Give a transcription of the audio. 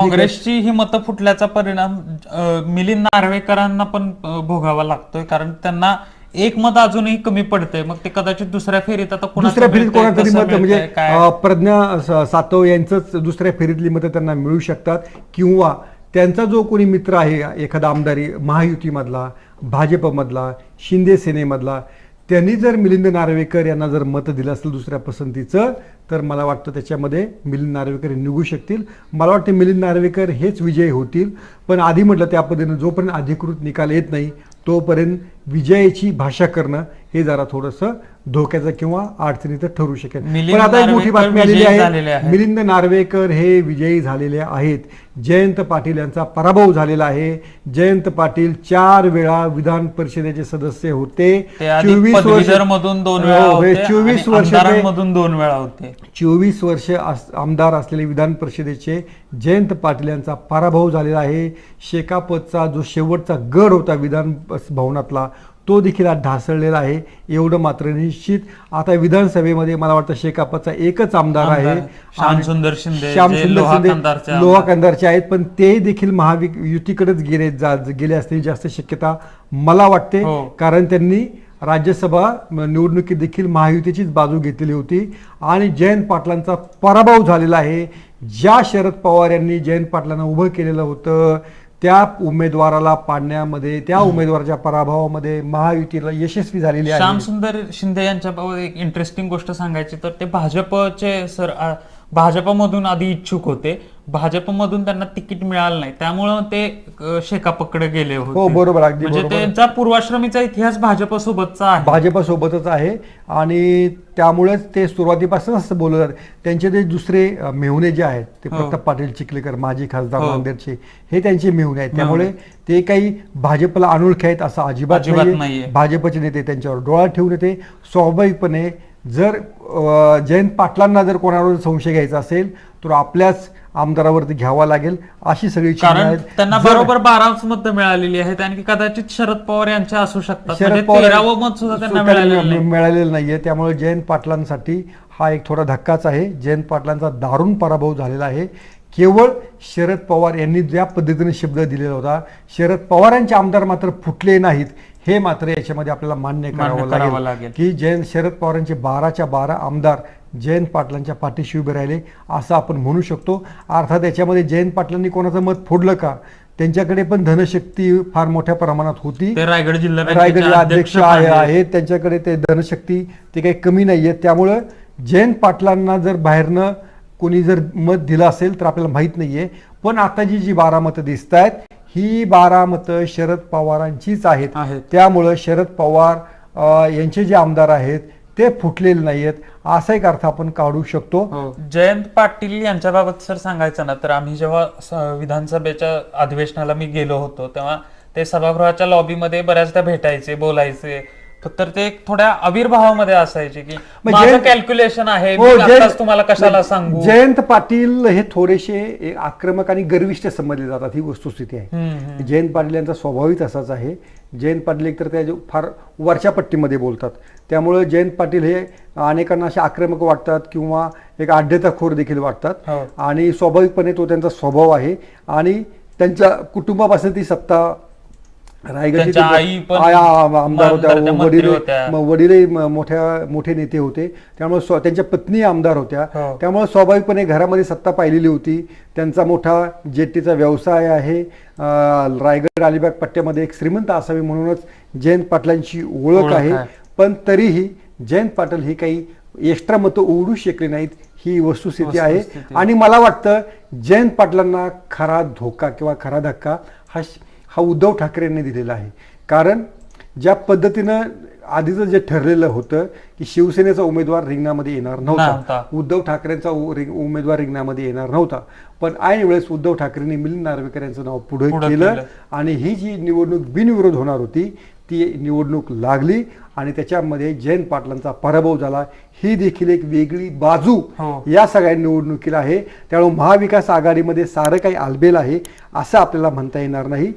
काँग्रेसची ही मतं फुटल्याचा परिणाम मिलिंद नार्वेकरांना पण भोगावा लागतोय. कारण त्यांना एक मत अजूनही कमी पडतंय. मग ते कदाचित दुसऱ्या फेरीत आता दुसऱ्या फेरीत कसं मत? म्हणजे प्रज्ञा सातव यांचंच दुसऱ्या फेरीतली मतं त्यांना मिळू शकतात. किंवा त्यांचा जो कोणी मित्र आहे एखादा आमदारी महायुतीमधला भाजपमधला शिंदे सेनेमधला त्यांनी जर मिलिंद नार्वेकर यांना जर मतं दिलं असेल दुसऱ्या पसंतीचं तर मला वाटतं त्याच्यामध्ये मिलिंद नार्वेकर निघू शकतील. मला वाटतं मिलिंद नार्वेकर हेच विजयी होतील. पण आधी म्हटलं त्या पद्धतीनं जोपर्यंत अधिकृत निकाल येत नाही तोपर्यंत विजयाची भाषा करणं हे जरा थोडंसं धोक्याचं किंवा अडचणीचं ठरू शकेल. पण आता एक मोठी नार्वेकर बातमी आलेली आहे. मिलिंद नार्वेकर हे विजयी झालेले आहेत. जयंत पाटील यांचा पराभव झालेला आहे. जयंत पाटील चार वेळा विधान परिषदेचे सदस्य होते. आधी पदवीधर मधून दोन वेळा हो, चोवीस वर्ष आमदारांमधून दोन वेळा होते. चोवीस वर्ष आमदार असलेले विधान परिषदेचे जयंत पाटील यांचा पराभव झालेला आहे. शेकापतचा जो शेवटचा गड होता विधान भवनातला तो देखील आज ढासळलेला आहे एवढं मात्र निश्चित आता विधानसभेमध्ये मला वाटतं शेकापतचा एकच आमदार आहे. श्यामसुंदर शिंदे, लोहा. कंधारचे आहेत पण ते देखील महावि युतीकडेच गेले जा गेले असतील जास्त शक्यता मला वाटते हो. कारण त्यांनी राज्यसभा निवडणुकीत देखील महायुतीचीच बाजू घेतलेली होती आणि जयंत पाटलांचा पराभव झालेला आहे ज्या शरद पवार यांनी जयंत पाटलांना उभं केलेलं होतं त्या उमेदवाराला पाडण्यामध्ये त्या उमेदवाराच्या पराभवामध्ये महायुतीला यशस्वी झालेली आहे. श्यामसुंदर शिंदे यांच्याबाबत एक इंटरेस्टिंग गोष्ट सांगायची तर ते भाजपचे सर भाजपमधून आधी इच्छुक होते. भाजपमधून त्यांना तिकीट मिळालं नाही. त्यामुळं ते शेकापकडे गेले हो होते बरोबर अगदी म्हणजे त्यांचा पूर्वाश्रमीचा इतिहास भाजपसोबतचा आहे. भाजपसोबतच आहे. आणि त्यामुळेच ते सुरुवातीपासून असं बोलत जात त्यांचे जे दुसरे मेहुणे जे आहेत ते हो. प्रताप पाटील चिखलेकर माजी खासदार हो. नांदेडचे हे त्यांचे मेहुणे आहेत. त्यामुळे ते काही भाजपला अनोळखे आहेत असं अजिबात. नाहीये. भाजपचे नेते त्यांच्यावर डोळा ठेवून येते. स्वाभाविकपणे जर जयंत पाटलांना जर कोणावर संशय घ्यायचा असेल तर आपल्याच आमदारावरती घ्यावा लागेल अशी सगळी कारण आहेत. त्यांना बरोबर बाराच मत मिळालेली आहेत आणि कदाचित शरद पवार यांच्या असू शकतात शरद म्हणजे पवार मत सुद्धा त्यांना. मिळालेलं नाहीये त्यामुळे जयंत पाटलांसाठी हा एक थोडा धक्काच आहे जयंत पाटलांचा दारुण पराभव झालेला आहे केवळ शरद पवार यांनी ज्या पद्धतीने शब्द दिलेला होता शरद पवारांचे आमदार मात्र फुटले नाहीत हे मात्र याच्यामध्ये आपल्याला मान्य करावं लागेल. लागेल. की जयंत शरद पवारांचे बाराच्या बारा आमदार जयंत पाटलांच्या पाठीशी उभे राहिले असं आपण म्हणू शकतो. अर्थात याच्यामध्ये जयंत पाटलांनी कोणाचं मत फोडलं का? त्यांच्याकडे पण धनशक्ती फार मोठ्या प्रमाणात होती. रायगड जिल्हा रायगड अध्यक्ष आहे आहेत. त्यांच्याकडे ते धनशक्ती ते काही कमी नाही आहे त्यामुळं जयंत पाटलांना जर बाहेरनं कोणी जर मत दिलं असेल तर आपल्याला माहीत नाही आहे पण आता जी जी बारा मतं दिसत आहेत ही बारा मतं शरद पवारांचीच आहेत. त्यामुळं शरद पवार यांचे जे आमदार आहेत ते फुटलेले नाही आहेत असा एक अर्थ आपण काढू शकतो. हो. जयंत पाटील यांच्याबाबत सर सांगायचं ना तर आम्ही जेव्हा विधानसभेच्या अधिवेशनाला मी गेलो होतो तेव्हा ते सभागृहाच्या लॉबीमध्ये बऱ्याचदा भेटायचे बोलायचे. तर ते एक थोड्या आविर्भावामध्ये असायचे की माझं कॅल्क्युलेशन आहे हो, मी जयंत- आत्ताच तुम्हाला कशाला सांगू? जयंत पाटील हे थोडेसे आक्रमक आणि गर्विष्ठ समजले जातात ही वस्तुस्थिती आहे. जयंत पाटील यांचा स्वभावच असाच आहे. जयंत पाटील एकतर त्या फार वरच्या पट्टीमध्ये बोलतात. त्यामुळे जयंत पाटील हे अनेकांना असे आक्रमक वाटतात किंवा एक आढ्यताखोर देखील वाटतात. हो. आणि स्वाभाविकपणे तो त्यांचा स्वभाव आहे. आणि त्यांच्या कुटुंबापासून ती सत्ता रायगडची त्यांच्या ती- आई आमदार होत्या वडील वडीलही मोठ्या मोठे नेते होते. त्यामुळे त्यांच्या पत्नी आमदार होत्या. हो. त्यामुळे स्वाभाविकपणे घरामध्ये सत्ता पाहिलेली होती. त्यांचा मोठा जेटीचा व्यवसाय आहे. रायगड अलिबाग पट्ट्यामध्ये एक श्रीमंत असावी म्हणूनच जयंत पाटलांची ओळख आहे. पण तरीही जयंत पाटील ही काही एक्स्ट्रा मतं ओढू शकले नाहीत. ही वस्तुस्थिती आहे. आणि मला वाटतं जयंत पाटलांना खरा धोका किंवा खरा धक्का हा हा उद्धव ठाकरेंनी दिलेला आहे कारण ज्या पद्धतीनं आधीचं जे ठरलेलं होतं की शिवसेनेचा उमेदवार रिंगणामध्ये येणार नव्हता. उद्धव ठाकरेंचा उमेदवार रिंगणामध्ये येणार नव्हता पण ऐन वेळेस उद्धव ठाकरेंनी मिलिंद नार्वेकर यांचं नाव पुढे केलं. आणि ही जी निवडणूक बिनविरोध होणार होती ती निवडणूक लागली आणि त्याच्यामध्ये जयंत पाटलांचा पराभव झाला ही देखील एक वेगळी बाजू हो. या सगळ्या निवडणुकीला आहे त्यामुळे महाविकास आघाडीमध्ये सारं काही आलबेल आहे असं आपल्याला म्हणता येणार नाही